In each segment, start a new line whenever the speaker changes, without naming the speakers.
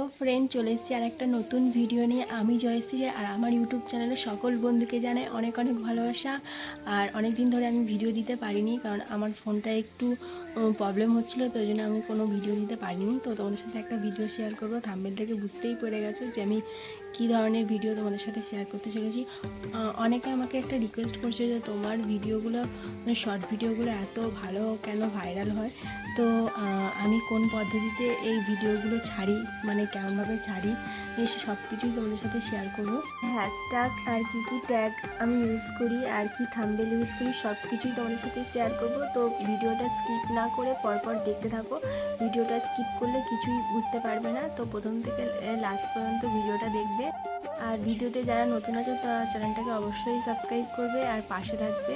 Hello friend চলে এসেছি আর একটা নতুন ভিডিও নিয়ে। আমি জয়শ্রী আর আমার ইউটিউব চ্যানেলে সকল বন্ধুকে জানাই অনেক অনেক ভালোবাসা। আর অনেক দিন ধরে আমি ভিডিও দিতে পারিনি কারণ আমার ফোনটা একটু প্রবলেম হচ্ছিল, তো জন্য আমি কোনো ভিডিও দিতে পারিনি। তো তোমাদের সাথে একটা ভিডিও শেয়ার করব। থাম্বেল থেকে বুঝতেই পেরে গেছো যে আমি কী ধরনের ভিডিও তোমাদের সাথে শেয়ার করতে চলেছি। অনেকে আমাকে একটা রিকোয়েস্ট করছে যে তোমার ভিডিওগুলো শর্ট ভিডিওগুলো এত ভালো কেন ভাইরাল হয়? তো আমি কোন পদ্ধতিতে এই ভিডিওগুলো ছাড়ি মানে কেমনভাবে ছাড়ি, এই সব কিছুই তোমাদের সাথে শেয়ার করব। হ্যাশট্যাগ আর কি কি ট্যাগ আমি ইউজ করি, আর কি থাম্বেল ইউজ করি সব কিছুই তোমাদের সাথে শেয়ার করব। তো ভিডিওটা স্কিপ না করে পরপর দেখতে থাকো। ভিডিওটা স্কিপ করলে কিছুই বুঝতে পারবে না। তো প্রথম থেকে লাস্ট পর্যন্ত ভিডিওটা দেখবে। আর ভিডিওতে যারা নতুন আছো তারা চ্যানেলটাকে অবশ্যই সাবস্ক্রাইব করবে আর পাশে থাকবে।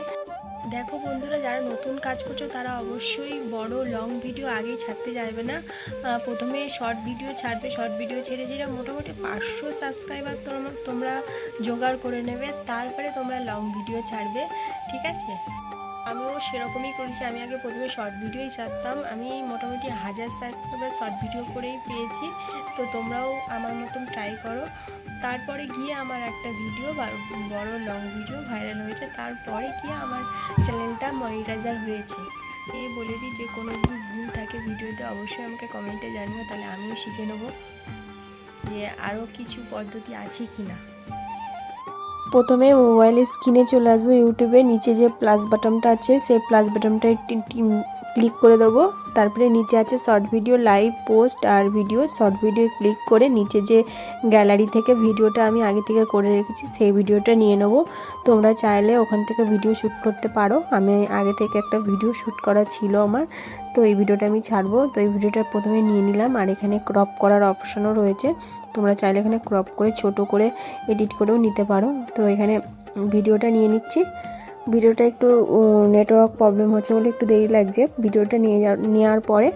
দেখো বন্ধুরা, যারা নতুন কাজ করছ, তারা অবশ্যই বড় লং ভিডিও আগেই ছাড়তে যাবে না। প্রথমে শর্ট ভিডিও ছাড়বে। শর্ট ভিডিও ছেড়ে যেটা মোটামুটি পাঁচশো সাবস্ক্রাইবার তোমরা তোমরা জোগাড় করে নেবে। তারপরে তোমরা লং ভিডিও ছাড়বে। ঠিক আছে? আমিও সেরকমই করেছি। আমি আগে প্রথমে শর্ট ভিডিওই ছাড়তাম। আমি মোটামুটি হাজার সাবস্ক্রাইবার শর্ট ভিডিও করেই পেয়েছি। তো তোমরাও আমার মতন ট্রাই করো। তারপরে গিয়ে আমার একটা ভিডিও বড় লং ভিডিও ভাইরাল হয়েছে। তারপরে গিয়ে আমার চ্যানেলটা মনিটাইজার হয়েছে। এ বলে দিই, যে কোনো যদি ভুল থাকে ভিডিওতে অবশ্যই আমাকে কমেন্টে জানিও, তাহলে আমিও শিখে নেব যে আরও কিছু পদ্ধতি আছে কি না প্রথমে মোবাইলের স্ক্রিনে চলে আসব ইউটিউবে, নিচে যে প্লাস বাটনটা আছে, সেই প্লাস বাটনটা ক্লিক করে দেবো। তারপরে নিচে আছে শর্ট ভিডিও লাইভ পোস্ট আর ভিডিও শর্ট ভিডিও ক্লিক করে নিচে যে গ্যালারি থেকে ভিডিওটা আমি আগে থেকে করে রেখেছি, সেই ভিডিওটা নিয়ে নেব। তোমরা চাইলে ওখান থেকে ভিডিও শ্যুট করতে পারো। আমি আগে থেকে একটা ভিডিও শ্যুট করা ছিল আমার, তো এই ভিডিওটা আমি ছাড়বো। তো এই ভিডিওটা প্রথমে নিয়ে নিলাম আর এখানে ক্রপ করার অপশনও রয়েছে। তোমরা চাইলে এখানে ক্রপ করে, ছোট করে এডিট করেও নিতে পারো। তো এখানে ভিডিওটা নিয়ে নিচ্ছি। ভিডিওটা একটু নেটওয়ার্ক প্রবলেম হচ্ছে বলে একটু দেরি লাগছে। ভিডিওটা নিয়ে নেওয়ার পরে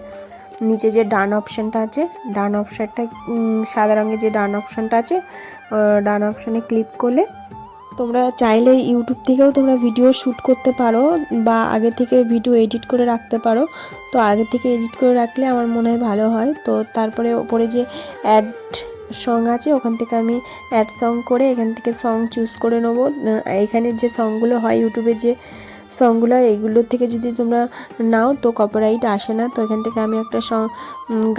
নিচে যে ডান অপশানটা আছে, ডান অপশানটা সাদা রঙের যে ডান অপশানটা আছে ডান অপশানে ক্লিক করলে তোমরা চাইলে ইউটিউব থেকেও তোমরা ভিডিও শ্যুট করতে পারো বা আগে থেকে ভিডিও এডিট করে রাখতে পারো। তো আগে থেকে এডিট করে রাখলে আমার মনে হয় ভালো হয়। তো তারপরে ওপরে যে অ্যাড সং আছে, ওখান থেকে আমি অ্যাড সং করে এখান থেকে সং চুজ করে নেব। এখানে যে সংগুলো হয় ইউটিউবে যে সংগুলো এইগুলোর থেকে যদি তোমরা নাও তো কপিরাইট আসে না, তো এখান থেকে আমি একটা সং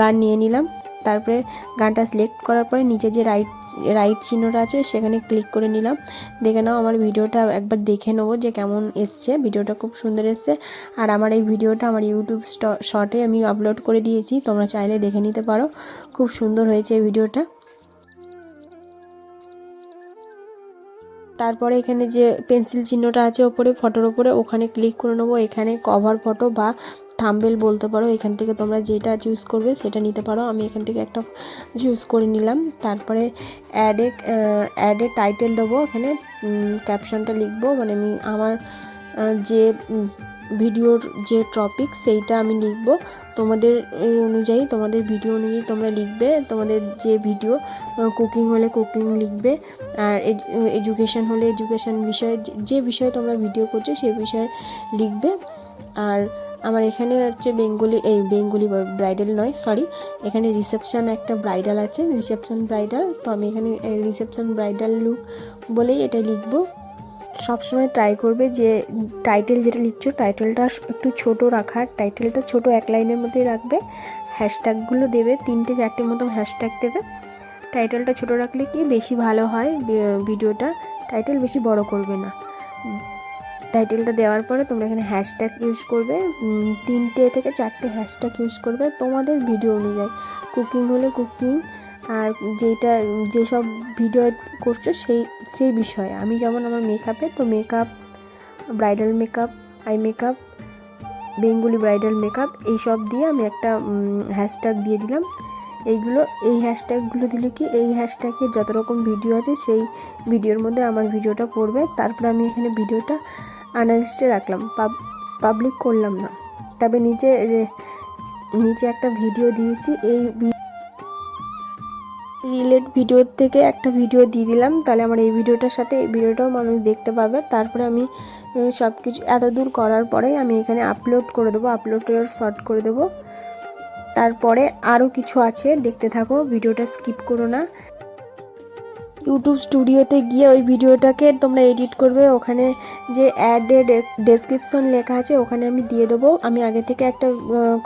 গান নিয়ে নিলাম। তারপরে গানটা সিলেক্ট করার পরে নিচে যে রাইট রাইট চিহ্নটা আছে, সেখানে ক্লিক করে নিলাম। দেখে নাও আমার ভিডিওটা, একবার দেখে নেব যে কেমন এসছে। ভিডিওটা খুব সুন্দর এসছে। আর আমার এই ভিডিওটা আমার ইউটিউব শর্টে আমি আপলোড করে দিয়েছি, তোমরা চাইলে দেখে নিতে পারো। খুব সুন্দর হয়েছে এই ভিডিওটা। তারপরে এখানে যে পেন্সিল চিহ্নটা আছে ওপরে, ফটোর ওপরে, ওখানে ক্লিক করে নেব। এখানে কভার ফটো বা থাম্বেল বলতে পারো। এখান থেকে তোমরা যেটা চুজ করবে সেটা নিতে পারো। আমি এখান থেকে একটা চুজ করে নিলাম। তারপরে অ্যাডে অ্যাডে টাইটেল দেবো। এখানে ক্যাপশনটা লিখব। মানে আমি আমার যে ভিডিওর যে টপিক সেইটা আমি লিখব। তোমাদের অনুযায়ী, তোমাদের ভিডিও অনুযায়ী তোমরা লিখবে। তোমাদের যে ভিডিও কুকিং হলে কুকিং লিখবে, আর এডুকেশন হলে এডুকেশান বিষয়ে, যে- বিষয়ে তোমরা ভিডিও করছ সেই বিষয়ে লিখবে। আর আমার এখানে হচ্ছে বেঙ্গলি, এই বেঙ্গলি ব্রাইডাল নয় সরি এখানে রিসেপশান একটা ব্রাইডাল আছে রিসেপশন ব্রাইডাল তো আমি এখানে রিসেপশান ব্রাইডাল লুক বলেই এটা লিখব। সবসময় ট্রাই করবে যে টাইটেল যেটা লিখছো টাইটেলটা একটু ছোট রাখার টাইটেলটা ছোট এক লাইনের মধ্যেই রাখবে। হ্যাশট্যাগুলো দেবে, তিনটে চারটে মতো হ্যাশট্যাগ দেবে। টাইটেলটা ছোট রাখলে কি বেশি ভালো হয় ভিডিওটা? টাইটেল বেশি বড় করবে না। টাইটেলটা দেওয়ার পরে তোমরা এখানে হ্যাশট্যাগ ইউজ করবে। তিনটে থেকে চারটে হ্যাশট্যাগ ইউজ করবে তোমাদের ভিডিও অনুযায়ী। কুকিং হলে কুকিং আর যেটা যেসব ভিডিও করছ সেই সেই বিষয়ে। আমি যেমন আমার মেকআপে তো makeup bridal makeup eye makeup Bengali bridal makeup এইসব দিয়ে আমি একটা হ্যাশট্যাগ দিয়ে দিলাম। এইগুলো, এই হ্যাশট্যাগুলো দিলে কি, এই হ্যাশট্যাগে যত রকম ভিডিও আছে, সেই ভিডিওর মধ্যে আমার ভিডিওটা পড়বে। তারপরে আমি এখানে ভিডিওটা আনালিস্টে রাখলাম। পাবলিক করলাম না। তবে নিচে নিচে একটা ভিডিও দিয়েছি। এই রিলেট ভিডিওর থেকে একটা ভিডিও দিয়ে দিলাম। তাহলে আমার এই ভিডিওটার সাথে এই ভিডিওটাও মানুষ দেখতে পাবে। তারপরে আমি সব কিছু এত দূর করার পরে আমি এখানে আপলোড করে দেবো। আপলোড শর্ট করে দেবো। তারপরে আরও কিছু আছে, দেখতে থাকো। ভিডিওটা স্কিপ করো না। ইউটিউব স্টুডিওতে গিয়ে ওই ভিডিওটাকে তোমরা এডিট করবে। ওখানে যে অ্যাডের ডেসক্রিপশন লেখা আছে, ওখানে আমি দিয়ে দেবো। আমি আগে থেকে একটা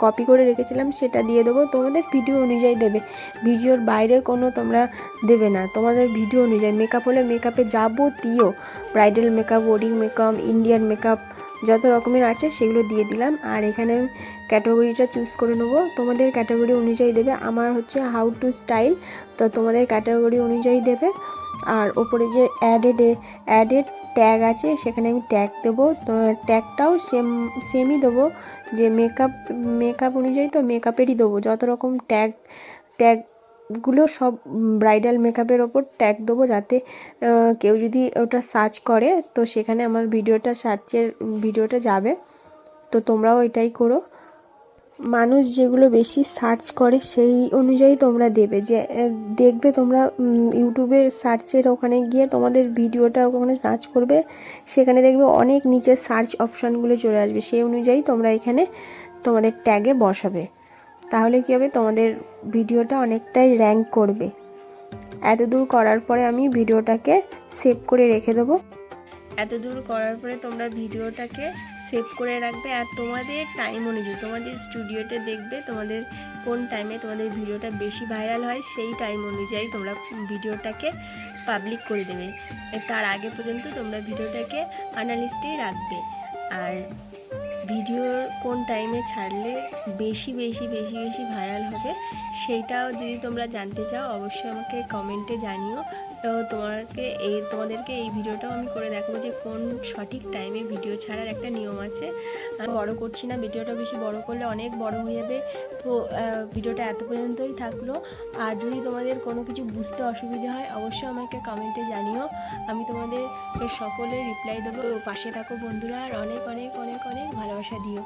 কপি করে রেখেছিলাম, সেটা দিয়ে দেবো। তোমাদের ভিডিও অনুযায়ী দেবে। ভিডিওর বাইরে কোনো তোমরা দেবে না। তোমাদের ভিডিও অনুযায়ী মেকআপ হলে মেকআপে যাবতীয় bridal makeup wedding makeup Indian makeup যত রকমের আছে সেগুলো দিয়ে দিলাম। আর এখানে ক্যাটাগরিটা চুজ করে নেব। তোমাদের ক্যাটাগরি অনুযায়ী দেবে। আমার হচ্ছে হাউ টু স্টাইল, তো তোমাদের ক্যাটাগরি অনুযায়ী দেবে। আর ওপরে যে অ্যাডেড অ্যাডেড ট্যাগ আছে, সেখানে আমি ট্যাগ দেবো। তো ট্যাগটাও সেম, সেমই দেবো। যে মেকআপ মেকআপ অনুযায়ী তো মেকআপেরই দেবো। যত রকম ট্যাগ ট্যাগগুলো সব ব্রাইডাল মেকআপের ওপর ট্যাগ দেবো যাতে কেউ যদি ওটা সার্চ করে তো সেখানে আমার ভিডিওটা সার্চের ভিডিওটা যাবে। তো তোমরাও এটাই করো। মানুষ যেগুলো বেশি সার্চ করে সেই অনুযায়ী তোমরা দেবে। যে দেখবে তোমরা উম, ইউটিউবের সার্চের ওখানে গিয়ে তোমাদের ভিডিওটা ওখানে সার্চ করবে সেখানে দেখবে অনেক নিচে সার্চ অপশানগুলো চলে আসবে। সেই অনুযায়ী তোমরা এখানে তোমাদের ট্যাগে বসাবে। তাহলে কী হবে? তোমাদের ভিডিওটা অনেকটাই র্যাঙ্ক করবে। এত দূর করার পরে আমি ভিডিওটাকে সেভ করে রেখে দেবো। এত দূর করার পরে তোমরা ভিডিওটাকে সেভ করে রাখবে আর তোমাদের টাইম অনুযায়ী, তোমাদের স্টুডিওতে দেখবে তোমাদের কোন টাইমে তোমাদের ভিডিওটা বেশি ভাইরাল হয়, সেই টাইম অনুযায়ী তোমরা ভিডিওটাকে পাবলিক করে দেবে। তার আগে পর্যন্ত তোমরা ভিডিওটাকে আনালিস্টেই রাখবে। আর ভিডিওর কোন টাইমে ছাড়লে বেশি বেশি বেশি বেশি ভাইরাল হবে, সেইটাও যদি তোমরা জানতে চাও, অবশ্যই আমাকে কমেন্টে জানিও। তো তোমাকে এই তোমাদেরকে এই ভিডিওটাও আমি করে দেখাবো যে কোন সঠিক টাইমে ভিডিও ছাড়ার একটা নিয়ম আছে। আমি বড় করছি না ভিডিওটা বেশি বড় করলে অনেক বড় হয়ে যাবে। তো ভিডিওটা এত পর্যন্তই থাকল। আর যদি তোমাদের কোনো কিছু বুঝতে অসুবিধা হয়, অবশ্যই আমাকে কমেন্টে জানিও। আমি তোমাদের সকলে রিপ্লাই দেবো। পাশে থাকো বন্ধুরা, আর অনেক অনেক অনেক অনেক ভালোবাসা দিও।